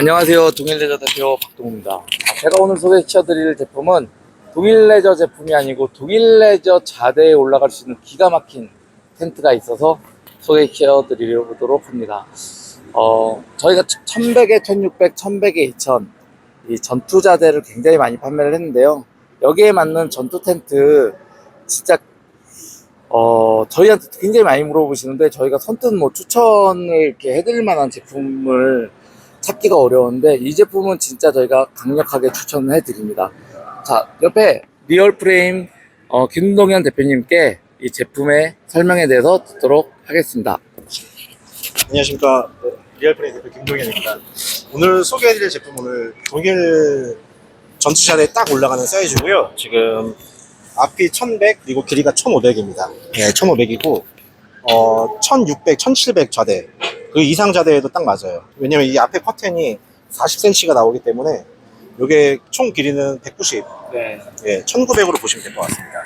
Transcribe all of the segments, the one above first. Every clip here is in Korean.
안녕하세요. 동일레저 대표 박동우입니다. 제가 오늘 소개시켜드릴 제품은 동일레저 제품이 아니고 동일레저 자대에 올라갈 수 있는 기가 막힌 텐트가 있어서 소개시켜드리도록 합니다. 어, 저희가 1100에 1600, 1100에 2000, 이 전투 자대를 굉장히 많이 판매를 했는데요. 여기에 맞는 전투 텐트, 진짜, 어, 저희한테 굉장히 많이 물어보시는데, 저희가 선뜻 뭐 추천을 이렇게 해드릴 만한 제품을 찾기가 어려운데, 이 제품은 진짜 저희가 강력하게 추천해 드립니다. 자, 옆에 리얼 프레임, 어, 김동현 대표님께 이 제품의 설명에 대해서 듣도록 하겠습니다. 안녕하십니까 네, 리얼프레이 대표 김동현입니다. 오늘 소개해드릴 제품은 동일 전투샷에 딱 올라가는 사이즈고요. 지금 앞이 1100 그리고 길이가 1500입니다. 네, 1500이고 어 1600, 1700 좌대 그 이상 좌대에도 딱 맞아요. 왜냐면 이 앞에 커튼이 40cm가 나오기 때문에 이게 총 길이는 190, 네. 예, 1900으로 보시면 될 것 같습니다.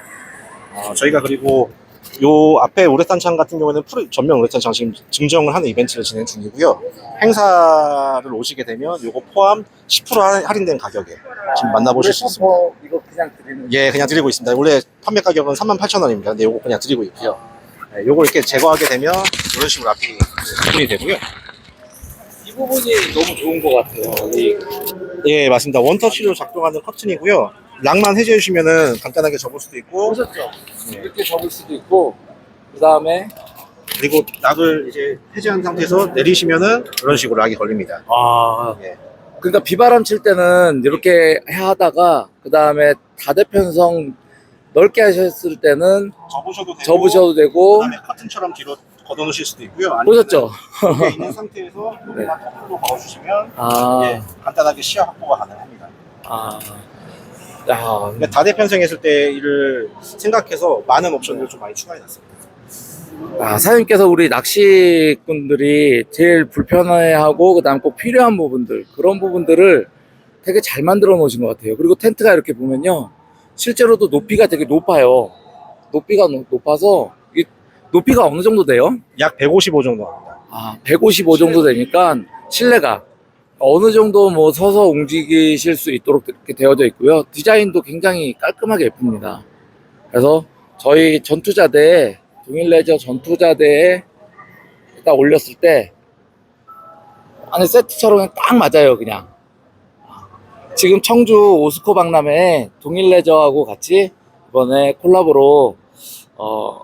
어, 저희가 그리고 요 앞에 우레탄 창 같은 경우에는 풀 전면 우레탄 창 지금 증정을 하는 이벤트를 진행 중이고요. 행사를 오시게 되면 요거 포함 10% 할- 할인된 가격에 지금 만나보실 수 있습니다. 뭐 이거 그냥 드리는 예, 그냥 드리고 있습니다. 원래 판매 가격은 38,000원입니다. 근데 요거 그냥 드리고 있고요. 네, 요거 이렇게 제거하게 되면 이런 식으로 앞이 구분이 되고요. 이 부분이 너무 좋은 것 같아요. 이 예, 맞습니다. 원터치로 작동하는 커튼이고요. 락만 해제해 주시면은 간단하게 접을 수도 있고 보셨죠? 이렇게 접을 수도 있고 그 다음에 그리고 락을 이제 해제한 상태에서 내리시면은 이런 식으로 락이 걸립니다. 아 예. 그러니까 비바람 칠 때는 이렇게 하다가 그 다음에 다대편성 넓게 하셨을 때는 접으셔도 되고 접으셔도 되고 그다음에 커튼처럼 뒤로 걷어 놓으실 수도 있고요. 아니면 보셨죠? 이게 있는 상태에서 요것만 거꾸로 걸어주시면 아, 예, 간단하게 시야 확보가 가능합니다. 아, 야, 그러니까 다대 편성했을 때 이를 생각해서 많은 옵션들을 좀 많이 추가해 놨습니다. 아, 사장님께서 우리 낚시꾼들이 제일 불편해하고 그다음 꼭 필요한 부분들 그런 부분들을 되게 잘 만들어 놓으신 것 같아요. 그리고 텐트가 이렇게 보면요, 실제로도 높이가 되게 높아요. 높이가 높- 높아서 이 높이가 어느 정도 돼요? 약 155 정도 합니다. 아, 155 정도 되니까 실내가 어느 정도 뭐 서서 움직이실 수 있도록 이렇게 되어져 있고요. 디자인도 굉장히 깔끔하게 예쁩니다. 그래서 저희 전투자대에 동일레저 전투자대에 딱 올렸을 때 안에 세트처럼 딱 맞아요, 그냥. 지금 청주 오스코 박람회에 동일레저하고 같이 이번에 콜라보로 어,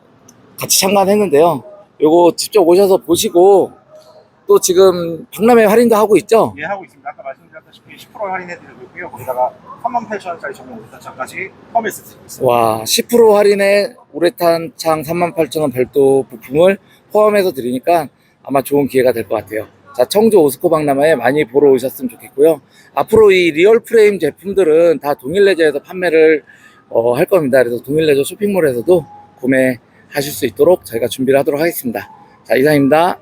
같이 참관했는데요. 요거 직접 오셔서 보시고 또 지금 박람회 할인도 하고 있죠. 예, 하고 있습니다. 아까 말씀드렸다시피 10% 할인해드리고 있고요. 거기다가 38,000원짜리 전용 우타차까지 포함해서 드리고 있습니다. 와, 10% 할인에 우레탄 창 38,000원 별도 부품을 포함해서 드리니까 아마 좋은 기회가 될 것 같아요. 자, 청주 오스코 박람회에 많이 보러 오셨으면 좋겠고요. 앞으로 이 리얼 프레임 제품들은 다 동일 레저에서 판매를 어, 할 겁니다. 그래서 동일 레저 쇼핑몰에서도 구매 하실 수 있도록 저희가 준비를 하도록 하겠습니다. 자, 이상입니다.